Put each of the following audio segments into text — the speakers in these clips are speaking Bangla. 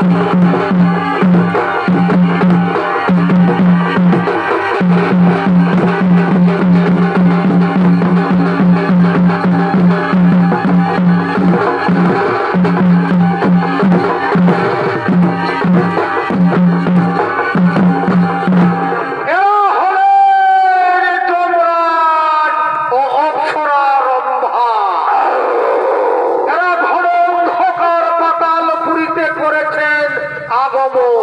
Música Tá vamos!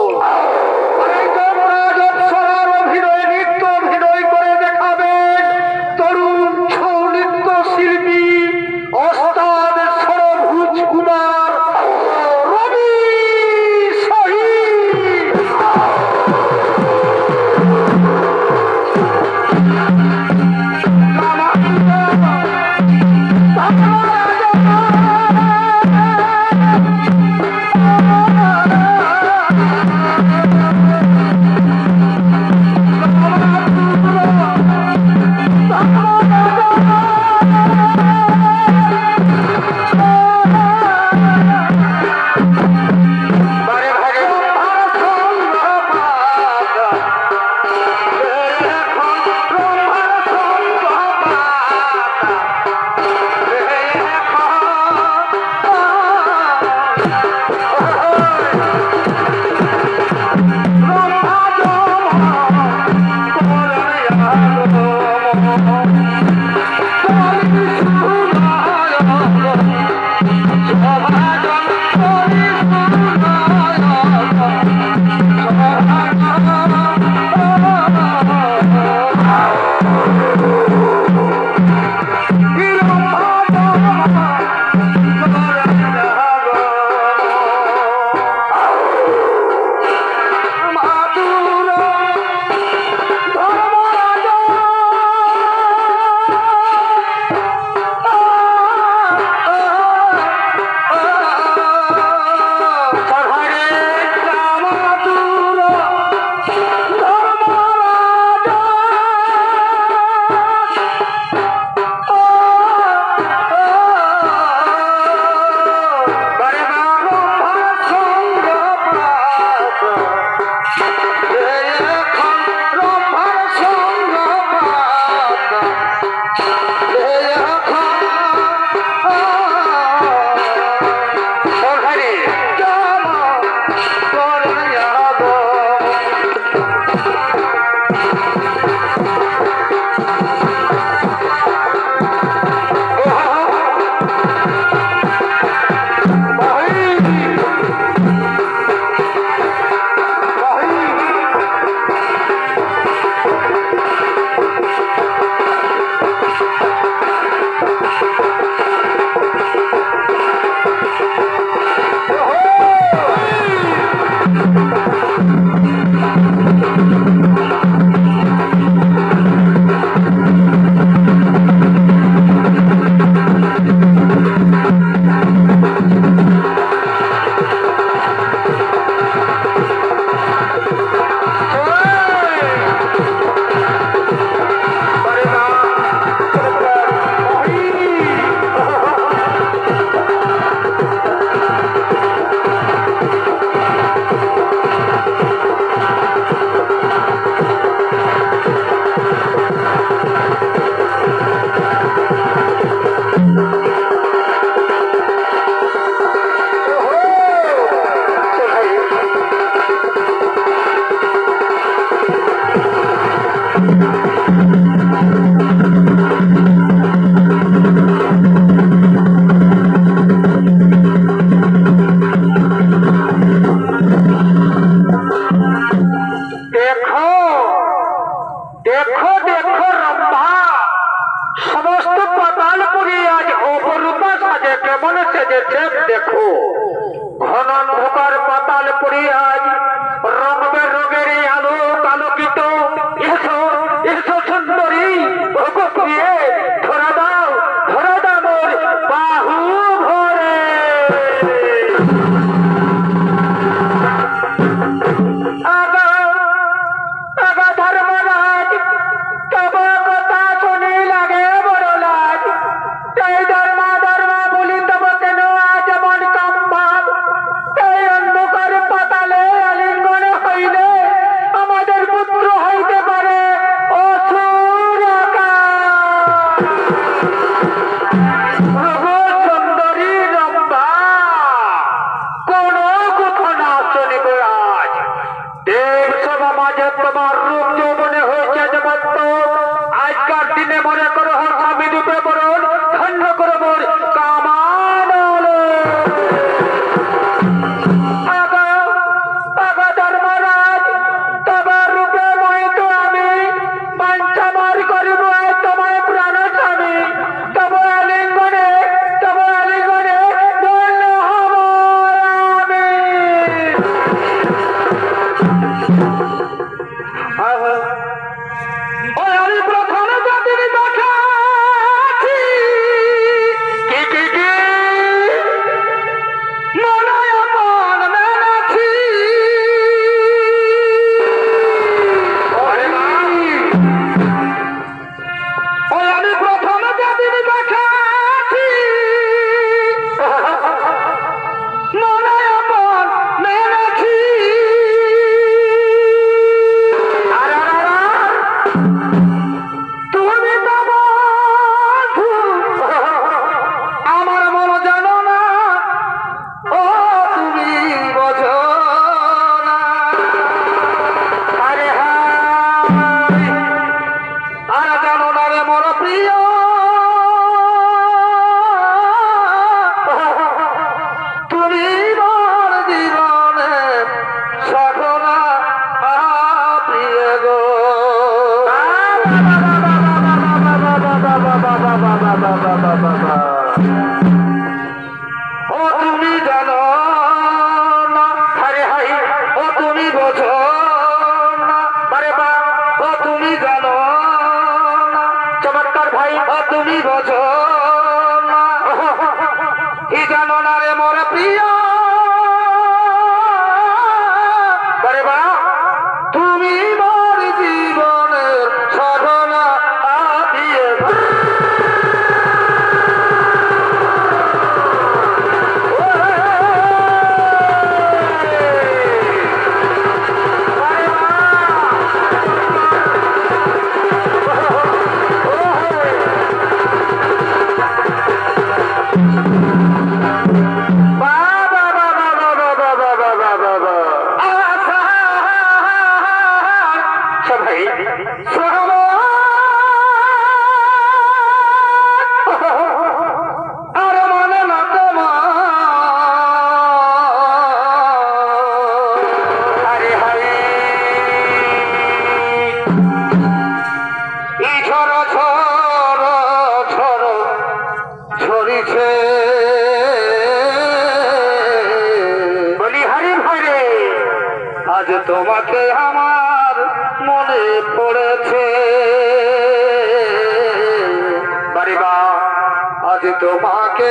ba ba ba ba. কে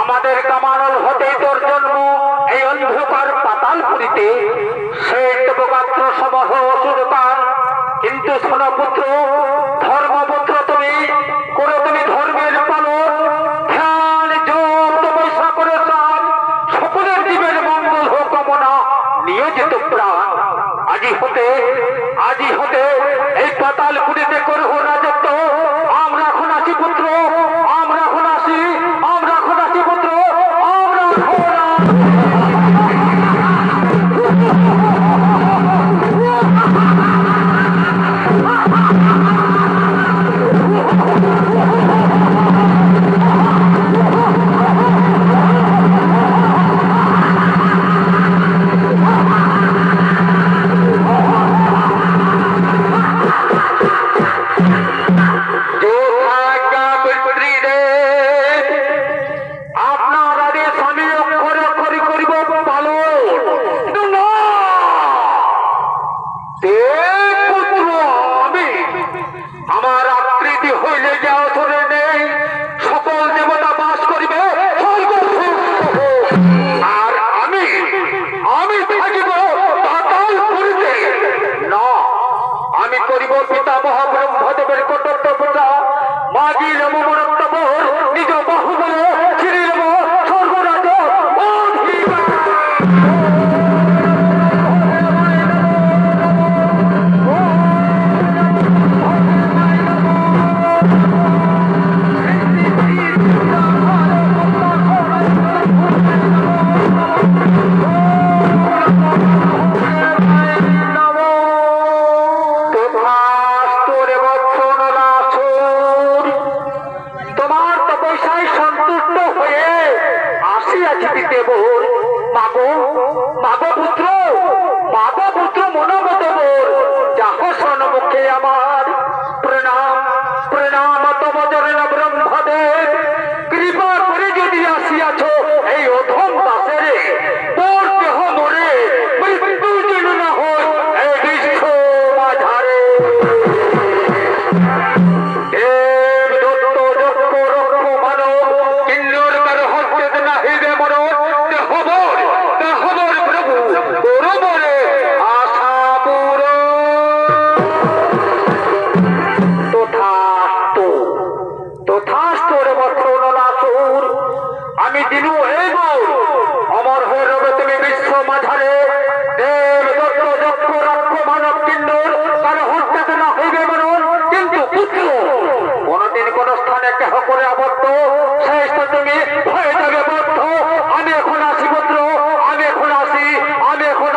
আমাদের কামানল হতে তোর জন্ম এই অন্ধকার পাতাল পুরীতে সে বোকাত্র সমহ অসুরকার কিন্তু সোনপুত্র আমি করিব পিতা মহাব্রহ্মদেবের কটত্ব পূজা দিনু হে অমর হয়ে রবে তুমি বিশ্ব মাঝারে। দেব, দত্ত, যক্ষ, রক্ষ, মানব, কিন্নর কারও হত্যা না হইবে মরণ কিন্তু পুত্র। কোনদিন স্থানে কেহ করে আবদ্ধ সেই তুমি হয়ে যাবে বদ্ধ। আমি এখন আসি পুত্র, আমি এখন আসি আমি এখন